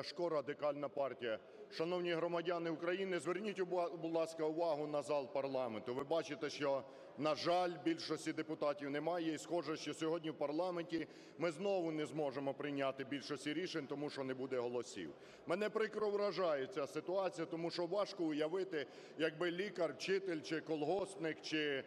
Ляшко, Радикальна партія. Шановні громадяни України, зверніть, будь ласка, увагу на зал парламенту. Ви бачите, що, на жаль, більшості депутатів немає, і схоже, що сьогодні в парламенті ми знову не зможемо прийняти більшості рішень, тому що не буде голосів. Мене прикро вражає ця ситуація, тому що важко уявити, якби лікар, вчитель чи колгоспник, чи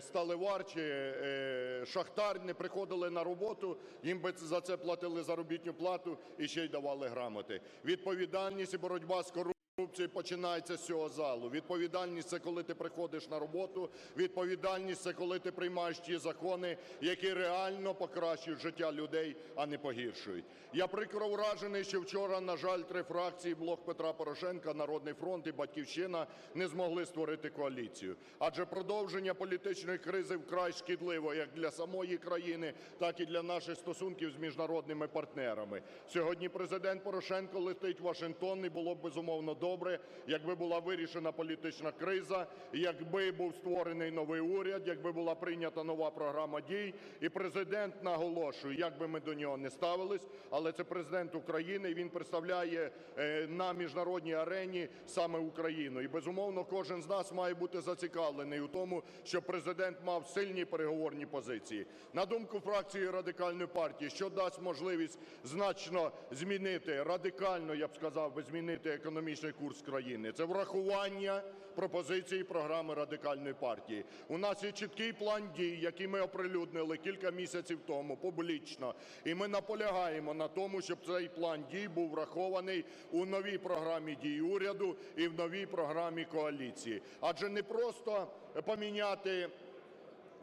сталевар, чи е, шахтар не приходили на роботу, їм би за це платили заробітну плату і ще й давали грамоти. Відповідальність і боротьба з корупцією Корупція починається з цього залу. Відповідальність – це коли ти приходиш на роботу. Відповідальність – це коли ти приймаєш ті закони, які реально покращують життя людей, а не погіршують. Я прикро вражений, що вчора, на жаль, три фракції: "Блок Петра Порошенка", "Народний фронт" і "Батьківщина" – не змогли створити коаліцію. Адже продовження політичної кризи вкрай шкідливо як для самої країни, так і для наших стосунків з міжнародними партнерами. Сьогодні Президент Порошенко летить в Вашингтон, і було б, безумовно, добре, якби була вирішена політична криза, якби був створений новий уряд, якби була прийнята нова програма дій. І Президент, наголошую, як би ми до нього не ставились, але це Президент України, і він представляє е, на міжнародній арені саме Україну. І, безумовно, кожен з нас має бути зацікавлений у тому, щоб Президент мав сильні переговорні позиції. На думку фракції Радикальної партії, що дасть можливість значно змінити, радикально, я б сказав би, змінити економічний курс країни, це врахування пропозицій програми Радикальної партії. У нас є чіткий план дій, який ми оприлюднили кілька місяців тому публічно, і ми наполягаємо на тому, щоб цей план дій був врахований у новій програмі дій уряду і в новій програмі коаліції. Адже не просто поміняти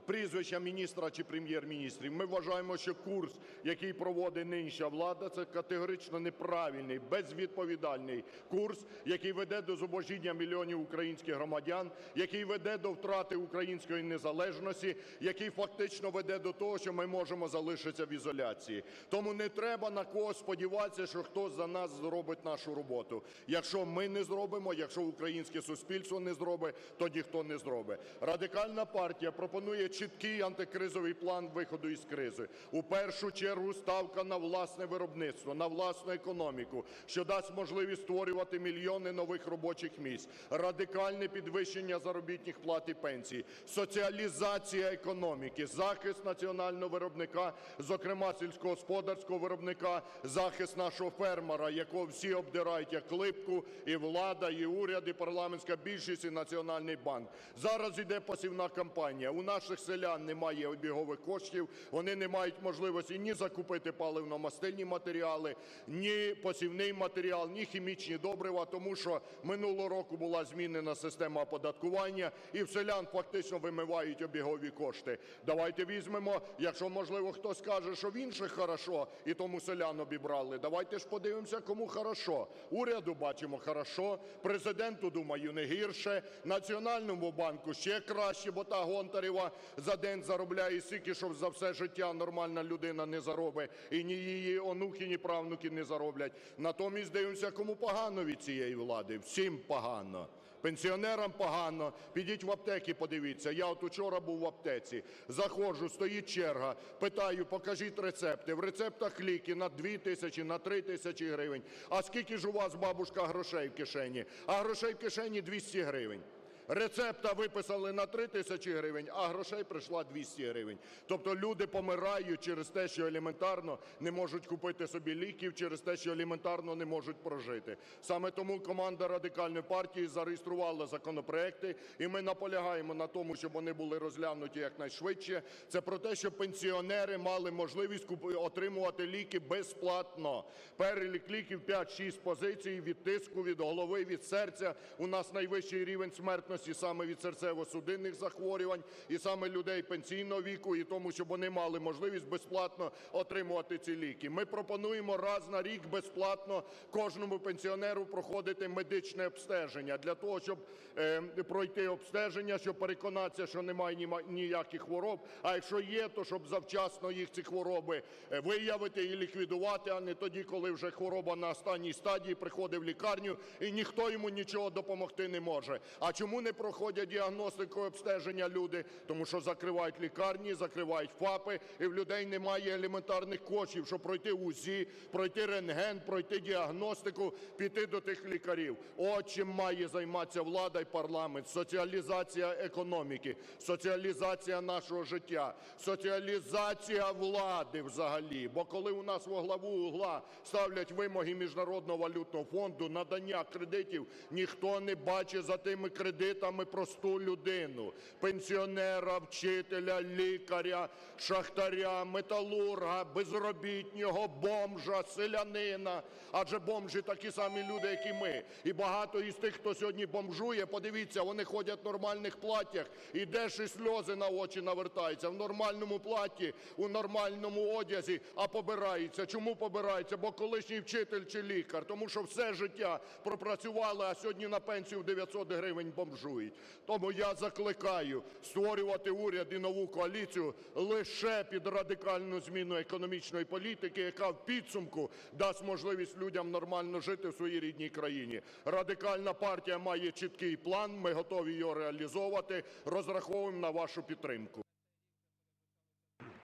прізвища міністра чи прем'єр-міністрів. Ми вважаємо, що курс, який проводить нинішня влада, це категорично неправильний, безвідповідальний курс, який веде до зубожіння мільйонів українських громадян, який веде до втрати української незалежності, який фактично веде до того, що ми можемо залишитися в ізоляції. Тому не треба на когось сподіватися, що хтось за нас зробить нашу роботу. Якщо ми не зробимо, якщо українське суспільство не зробить, то ніхто не зробить. Радикальна партія пропонує чіткий антикризовий план виходу із кризи. У першу чергу ставка на власне виробництво, на власну економіку, що дасть можливість створювати мільйони нових робочих місць, радикальне підвищення заробітних плат і пенсій, соціалізація економіки, захист національного виробника, зокрема сільськогосподарського виробника, захист нашого фермера, якого всі обдирають як липку, і влада, і уряд, і парламентська більшість, і Національний банк. Зараз іде посівна кампанія. У наших селян немає обігових коштів, вони не мають можливості ні закупити паливно-мастильні матеріали, ні посівний матеріал, ні хімічні добрива, тому що минулого року була змінена система оподаткування, і в селян фактично вимивають обігові кошти. Давайте візьмемо, якщо, можливо, хтось каже, що в інших хорошо, і тому селян обібрали, давайте ж подивимося, кому хорошо. Уряду бачимо хорошо, Президенту, думаю, не гірше, Національному банку ще краще, бо та Гонтарева за день заробляє стільки, що за все життя нормальна людина не заробить, і ні її онуки, ні правнуки не зароблять. Натомість дивимося, кому погано від цієї влади. Всім погано. Пенсіонерам погано. Підіть в аптеки, подивіться. Я от учора був в аптеці. Заходжу, стоїть черга. Питаю, покажіть рецепти. В рецептах ліки на 2 тисячі, на 3 тисячі гривень. А скільки ж у вас, бабушка, грошей в кишені? А грошей в кишені 200 гривень. Рецепта виписали на 3 тисячі гривень, а грошей прийшла 200 гривень. Тобто люди помирають через те, що елементарно не можуть купити собі ліків, через те, що елементарно не можуть прожити. Саме тому команда Радикальної партії зареєструвала законопроекти, і ми наполягаємо на тому, щоб вони були розглянуті якнайшвидше. Це про те, щоб пенсіонери мали можливість отримувати ліки безплатно. Перелік ліків 5-6 позицій від тиску, від голови, від серця. У нас найвищий рівень смертності саме від серцево-судинних захворювань, і саме людей пенсійного віку, і тому, щоб вони мали можливість безплатно отримувати ці ліки. Ми пропонуємо раз на рік безплатно кожному пенсіонеру проходити медичне обстеження для того, щоб е, пройти обстеження, щоб переконатися, що немає ніяких хвороб. А якщо є, то щоб завчасно їх ці хвороби е, виявити і ліквідувати, а не тоді, коли вже хвороба на останній стадії приходить в лікарню і ніхто йому нічого допомогти не може. А чому не не проходять діагностику і обстеження люди? Тому що закривають лікарні, закривають ФАПи, і в людей немає елементарних коштів, щоб пройти УЗІ, пройти рентген, пройти діагностику, піти до тих лікарів. От чим має займатися влада і парламент: соціалізація економіки, соціалізація нашого життя, соціалізація влади взагалі. Бо коли у нас во главу угла ставлять вимоги Міжнародного валютного фонду, надання кредитів, ніхто не бачить за тими кредитами просту людину: пенсіонера, вчителя, лікаря, шахтаря, металурга, безробітнього, бомжа, селянина. Адже бомжі такі самі люди, як і ми. І багато із тих, хто сьогодні бомжує, подивіться, вони ходять в нормальних платтях, і де ж і сльози на очі навертаються. В нормальному платі, у нормальному одязі, а побирається. Чому побирається? Бо колишній вчитель чи лікар. Тому що все життя пропрацювали, а сьогодні на пенсію в 900 гривень бомжують. Тому я закликаю створювати уряд і нову коаліцію лише під радикальну зміну економічної політики, яка в підсумку дасть можливість людям нормально жити в своїй рідній країні. Радикальна партія має чіткий план. Ми готові його реалізовувати. Розраховуємо на вашу підтримку.